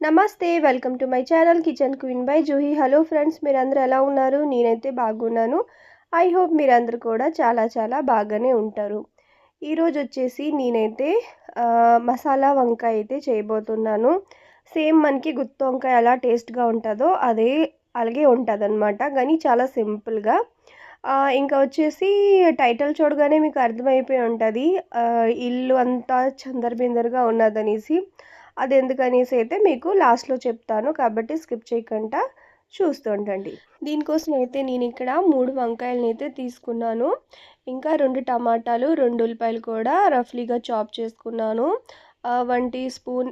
Namaste welcome to my channel kitchen queen by Juhi. Hello friends మీరందరూ ఎలా ఉన్నారు? నేనైతే బాగున్నాను. ఐ హోప్ మీరందరూ కూడా చాలా చాలా బాగానే ఉంటారు. ఈరోజు వచ్చేసి నేనైతే మసాలా వంకాయ అయితే చేయబోతున్నాను. సేమ్ మనకి గుత్తి వంకాయ ఎలా టేస్ట్గా ఉంటుందో అదే అలాగే ఉంటుంది అనమాట కానీ చాలా సింపుల్గా. ఇంకా వచ్చేసి టైటిల్ చూడగానే మీకు అర్థమైపోయి ఉంటుంది. ఇల్లు అంతా చందరబిందరగా ఉన్నదనేసి. అది ఎందుకనేసి అయితే మీకు లాస్ట్లో చెప్తాను. కాబట్టి స్కిప్ చేయకుండా చూస్తూ ఉండండి. దీనికోసం అయితే నేను ఇక్కడ మూడు వంకాయలని అయితే తీసుకున్నాను. ఇంకా రెండు టమాటాలు రెండు ఉల్లిపాయలు కూడా రఫ్లీగా చాప్ చేసుకున్నాను. వన్ టీ స్పూన్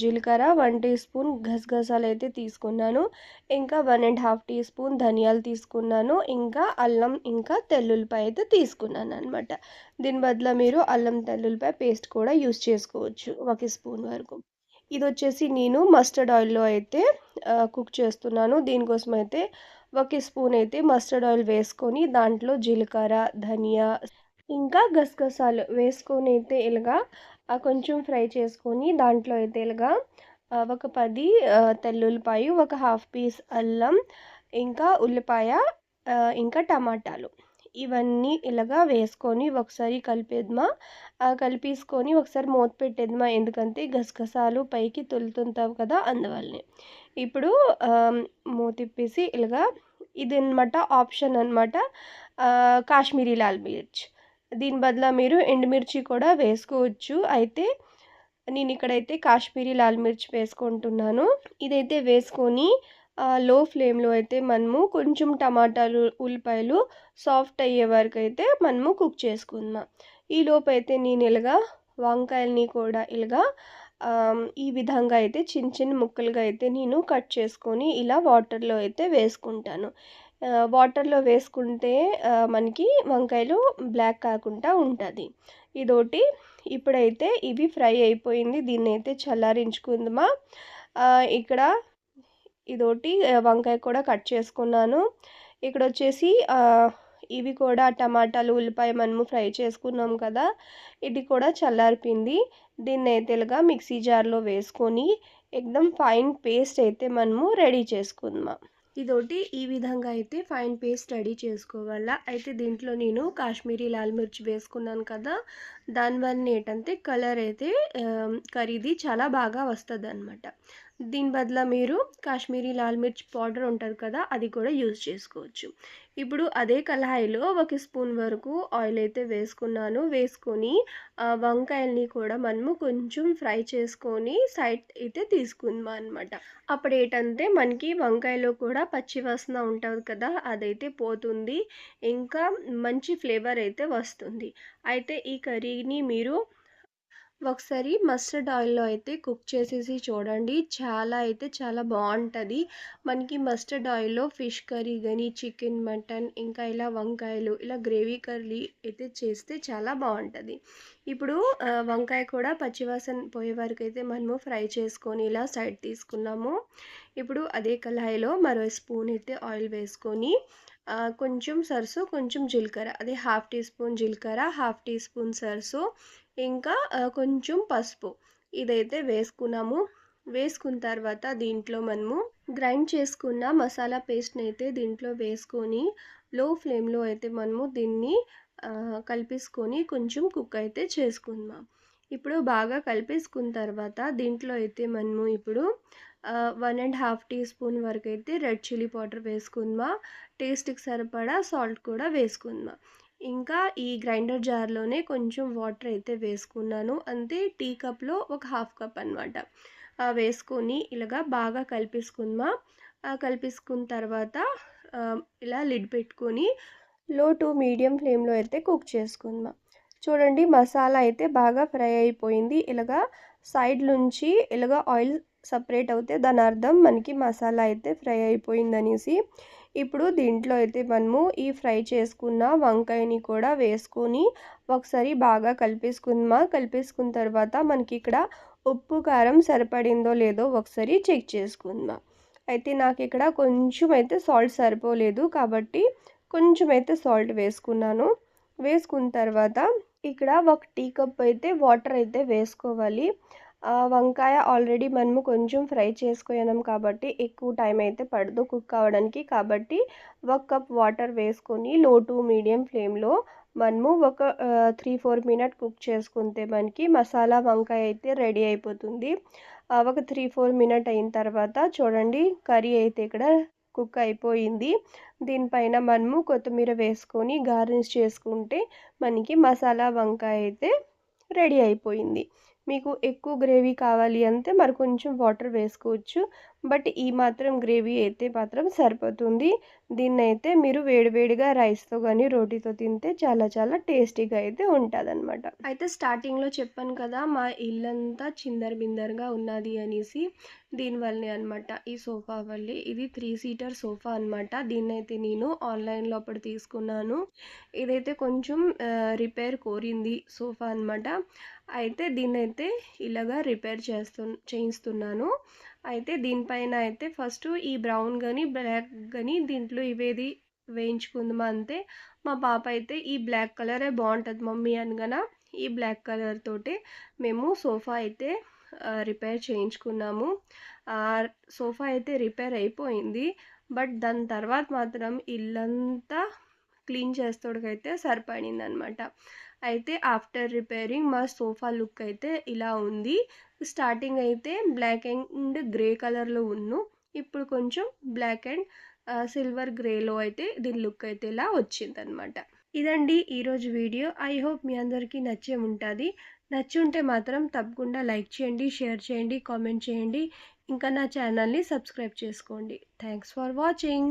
జీలకర్ర వన్ టీ స్పూన్ గసగసాలు అయితే తీసుకున్నాను. ఇంకా one and half teaspoon ధనియాలు తీసుకున్నాను. ఇంకా అల్లం ఇంకా తెల్లుల్లిపాయ అయితే తీసుకున్నాను అనమాట దీని బదులు మీరు అల్లం తెల్లుల్లిపాయ పేస్ట్ కూడా యూస్ చేసుకోవచ్చు ఒక స్పూన్ వరకు. ఇది వచ్చేసి నేను మస్టర్డ్ ఆయిల్లో అయితే కుక్ చేస్తున్నాను. దీనికోసం అయితే ఒక స్పూన్ అయితే మస్టర్డ్ ఆయిల్ వేసుకొని దాంట్లో జీలకర్ర ధనియా ఇంకా గసగసాలు వేసుకొని అయితే ఇలాగా కొంచెం ఫ్రై చేసుకొని దాంట్లో అయితే ఇలాగా ఒక పది తెల్లుల్లిపాయ ఒక హాఫ్ పీస్ అల్లం ఇంకా ఉల్లిపాయ ఇంకా టమాటాలు. ఇవన్నీ ఇలాగా వేసుకొని ఒకసారి కలిపేద్మా. కలిపేసుకొని ఒకసారి మూత పెట్టేద్మా. ఎందుకంటే గసగసాలు పైకి తొలుతుంటావు కదా అందువల్లనే. ఇప్పుడు ఆ, మూత ఇలాగా ఇది అనమాట ఆప్షన్ అనమాట కాశ్మీరీ లాల్ మిర్చ్. దీని బదులు మీరు ఎండుమిర్చి కూడా వేసుకోవచ్చు. అయితే నేను ఇక్కడైతే కాశ్మీరీ లాల్ మిర్చి వేసుకుంటున్నాను. ఇదైతే వేసుకొని లో ఫ్లేమ్లో అయితే మనము కొంచెం టమాటాలు ఉల్లిపాయలు సాఫ్ట్ అయ్యే వరకు అయితే మనము కుక్ చేసుకుందాం. ఈ అయితే నేను ఇలాగా వంకాయల్ని కూడా ఇలాగా ఈ విధంగా అయితే చిన్న చిన్న ముక్కలుగా అయితే నేను కట్ చేసుకొని ఇలా వాటర్లో అయితే వేసుకుంటాను. వాటర్లో వేసుకుంటే మనకి వంకాయలు బ్లాక్ కాకుండా ఉంటుంది. ఇదోటి. ఇప్పుడైతే ఇవి ఫ్రై అయిపోయింది. దీన్ని అయితే చల్లారించుకుందామా ఇక్కడ ఇదోటి వంకాయ కూడా కట్ చేసుకున్నాను. ఇక్కడ వచ్చేసి ఇవి కూడా టమాటాలు ఉల్లిపాయ మనము ఫ్రై చేసుకున్నాం కదా. ఇది కూడా చల్లారిపింది దీన్ని అయితే ఇలాగా మిక్సీ జార్లో వేసుకొని ఎక్దమ్ ఫైన్ పేస్ట్ అయితే మనము రెడీ చేసుకుందాం ఇదోటి ఈ విధంగా అయితే ఫైన్ పేస్ట్ రెడీ చేసుకోవాలా. అయితే దీంట్లో నేను కాశ్మీరీ లాల్ మిర్చి వేసుకున్నాను కదా దానివల్ల ఏంటంటే కలర్ అయితే ఆమ్, చాలా బాగా వస్తుంది అనమాట దీని బదులు మీరు కాశ్మీరీ లాల్ మిర్చి పౌడర్ ఉంటుంది కదా అది కూడా యూజ్ చేసుకోవచ్చు. ఇప్పుడు అదే కళాయిలో ఒక స్పూన్ వరకు ఆయిల్ అయితే వేసుకున్నాను. వేసుకొని వంకాయల్ని కూడా మనము కొంచెం ఫ్రై చేసుకొని సైడ్ అయితే తీసుకుందాం అనమాట అప్పుడు ఏంటంటే మనకి వంకాయలో కూడా పచ్చి వాసన ఉంటుంది కదా అదైతే పోతుంది. ఇంకా మంచి ఫ్లేవర్ అయితే వస్తుంది. అయితే ఈ కర్రీని మీరు ఒకసారి మస్టర్డ్ ఆయిల్లో అయితే కుక్ చేసేసి చూడండి. చాలా అయితే చాలా బాగుంటుంది. మనకి మస్టర్డ్ ఆయిల్లో ఫిష్ కర్రీ కానీ చికెన్ మటన్ ఇంకా ఇలా వంకాయలు ఇలా గ్రేవీ కర్రీ అయితే చేస్తే చాలా బాగుంటుంది. ఇప్పుడు వంకాయ కూడా పచ్చివాసన పోయే వరకు అయితే మనము ఫ్రై చేసుకొని ఇలా సైడ్ తీసుకున్నాము. ఇప్పుడు అదే కళాయిలో మరో స్పూన్ అయితే ఆయిల్ వేసుకొని కొంచెం సరసు కొంచెం జీలకర్ర. అదే హాఫ్ టీ స్పూన్ జీలకర్ర హాఫ్ టీ స్పూన్ సరసు ఇంకా కొంచెం పసుపు. ఇదైతే వేసుకున్నాము. వేసుకున్న తర్వాత దీంట్లో మనము గ్రైండ్ చేసుకున్న మసాలా పేస్ట్ని అయితే దీంట్లో వేసుకొని లో ఫ్లేమ్లో అయితే మనము దీన్ని కలిపేసుకొని కొంచెం కుక్ అయితే చేసుకుందాం. ఇప్పుడు బాగా కలిపేసుకున్న తర్వాత దీంట్లో అయితే మనము ఇప్పుడు one and half teaspoon వరకు అయితే రెడ్ చిల్లీ పౌడర్ వేసుకుందామా టేస్ట్కి సరిపడా సాల్ట్ కూడా వేసుకుందామా. ఇంకా ఈ గ్రైండర్ జార్లోనే కొంచెం వాటర్ అయితే వేసుకున్నాను అంతే టీ కప్లో ఒక హాఫ్ కప్ అనమాట వేసుకొని ఇలాగా బాగా కలిపేసుకుందాం కలిపేసుకున్న తర్వాత ఇలా లిడ్ పెట్టుకొని లో టు మీడియం ఫ్లేమ్లో అయితే కుక్ చేసుకుందాం చూడండి మసాలా అయితే బాగా ఫ్రై అయిపోయింది. ఇలాగా సైడ్ నుంచి ఇలాగా ఆయిల్ సపరేట్ అవుతే దాని అర్థం మనకి మసాలా అయితే ఫ్రై అయిపోయింది అనేసి ఇప్పుడు దీంట్లో అయితే మనము ఈ ఫ్రై చేసుకున్న వంకాయని కూడా వేసుకొని ఒకసారి బాగా కలిపేసుకుందామా? కలిపేసుకున్న తర్వాత మనకి ఇక్కడ ఉప్పు కారం సరిపడిందో లేదో ఒకసారి చెక్ చేసుకుందామా? అయితే నాకు ఇక్కడ కొంచెం అయితే సాల్ట్ సరిపోలేదు కాబట్టి కొంచెం అయితే సాల్ట్ వేసుకున్నాను. వేసుకున్న తర్వాత ఇక్కడ ఒక టీ కప్ అయితే వాటర్ అయితే వేసుకోవాలి. వంకాయ ఆల్రెడీ మనము కొంచెం ఫ్రై చేసుకున్నాం కాబట్టి ఎక్కువ టైం అయితే పడదు కుక్ అవ్వడానికి కాబట్టి ఒక కప్ వాటర్ వేసుకొని లో టు మీడియం ఫ్లేమ్లో మనము ఒక త్రీ ఫోర్ మినిట్ కుక్ చేసుకుంటే మనకి మసాలా వంకాయ అయితే రెడీ అయిపోతుంది. ఒక త్రీ ఫోర్ మినిట్ అయిన తర్వాత చూడండి కర్రీ అయితే ఇక్కడ కుక్ అయిపోయింది. దీనిపైన మనము కొత్తిమీర వేసుకొని గార్నిష్ చేసుకుంటే మనకి మసాలా వంకాయ అయితే రెడీ అయిపోయింది. మీకు ఎక్కువ గ్రేవీ కావాలి అంటే మరి కొంచెం వాటర్ వేసుకోవచ్చు. బట్ ఈ మాత్రం గ్రేవీ అయితే మాత్రం సరిపోతుంది. దీన్ని అయితే మీరు వేడివేడిగా రైస్తో కానీ రోటీతో తింటే చాలా చాలా టేస్టీగా అయితే ఉంటుంది అనమాట అయితే స్టార్టింగ్లో చెప్పాను కదా మా ఇల్లంతా చిందర్ బిందర్గా ఉన్నది అనేసి దీనివల్లనే అనమాట ఈ సోఫా వల్లే ఇది త్రీ సీటర్ సోఫా అనమాట దీన్ని అయితే నేను ఆన్లైన్లో అప్పుడు తీసుకున్నాను. ఇదైతే కొంచెం రిపేర్ కోరింది సోఫా అనమాట అయితే దీన్ని అయితే ఇలాగా రిపేర్ చేస్తు చేయిస్తున్నాను. అయితే దీనిపైన అయితే ఫస్ట్ ఈ బ్రౌన్ కానీ బ్లాక్ కానీ దీంట్లో ఇవేది వేయించుకుందామా అంతే మా పాప అయితే ఈ బ్లాక్ కలరే బాగుంటుంది మమ్మీ అనగానే ఈ బ్లాక్ కలర్ తోటి మేము సోఫా అయితే రిపేర్ చేయించుకున్నాము. సోఫా అయితే రిపేర్ అయిపోయింది. బట్ దాని తర్వాత మాత్రం ఇల్లంతా క్లీన్ చేస్తాడుకైతే సరిపడింది అనమాట అయితే ఆఫ్టర్ రిపేరింగ్ మా సోఫా లుక్ అయితే ఇలా ఉంది. స్టార్టింగ్ అయితే బ్లాక్ అండ్ గ్రే కలర్లో ఉన్ను. ఇప్పుడు కొంచెం బ్లాక్ అండ్ సిల్వర్ గ్రేలో అయితే దీని లుక్ అయితే ఇలా వచ్చిందనమాట. ఇదండి ఈరోజు వీడియో. ఐ హోప్ మీ అందరికీ నచ్చే ఉంటుంది. నచ్చి ఉంటే మాత్రం తప్పకుండా లైక్ చేయండి షేర్ చేయండి కామెంట్ చేయండి. ఇంకా నా ఛానల్ని సబ్స్క్రైబ్ చేసుకోండి. Thanks for watching.